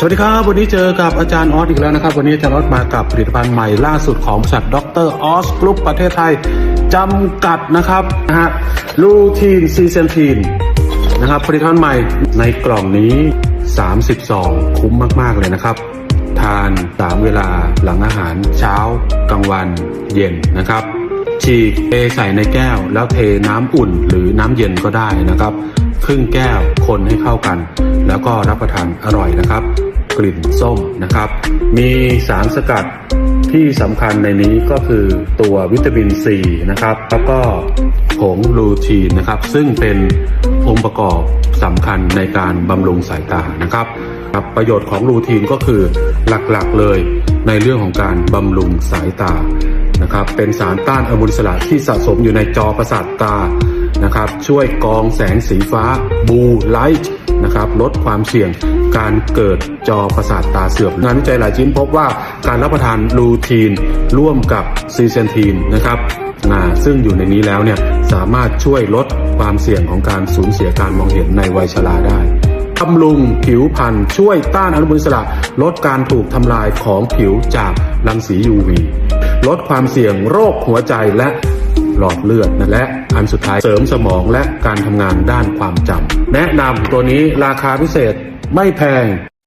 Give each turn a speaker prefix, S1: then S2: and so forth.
S1: สวัสดีครับ วันนี้เจอกับอาจารย์ออสอีกแล้วนะครับ วันนี้อาจารย์ออสมากับผลิตภัณฑ์ใหม่ล่าสุดของบริษัทดรออสกรุ๊ปประเทศไทย จำกัดนะครับนะฮะลูทีนซีเซนทีนนะครับผลิตภัณฑ์ใหม่ในกล่องนี้30ซองคุ้มมาก ๆ เลยนะครับ ทานสามเวลาหลังอาหารเช้า กลางวันเย็นนะครับ ฉีกเทใส่ในแก้ว แล้วเทน้ำอุ่นหรือน้ำเย็นก็ได้นะครับ ครึ่งแก้วคนให้เข้ากันแล้วก็รับประทานอร่อยนะครับ กลิ่นส้มนะครับ มีสารสกัดที่สำคัญในนี้ก็คือตัววิตามินซีนะครับ แล้วก็ผงลูทีนนะครับ ซึ่งเป็นองค์ประกอบสำคัญในการบำรุงสายตานะครับครับประโยชน์ของลูทีนก็คือหลักๆเลยในเรื่องของการบำรุงสายตานะครับ เป็นสารต้านอนุมูลอิสระที่สะสมอยู่ในจอประสาทตานะครับ ช่วยกองแสงสีฟ้าบูไลท์ นะครับลดความเสี่ยงการเกิดจอประสาทตาเสื่อมงานวิจัยหลายชิ้นพบว่าการรับประทานลูทีนร่วมกับซีเซนทีนนะครับนะซึ่งอยู่ในนี้แล้วเนี่ยสามารถช่วยลดความเสี่ยงของการสูญเสียการมองเห็นในวัยชราได้บำรุงผิวพรรณช่วยต้านอนุมูลอิสระ ลดการถูกทำลายของผิวจากรังสี UV ลดความเสี่ยงโรคหัวใจและ หลอดเลือดและอันสุดท้ายเสริมสมองและการทำงานด้านความจำแนะนำตัวนี้ราคาพิเศษไม่แพง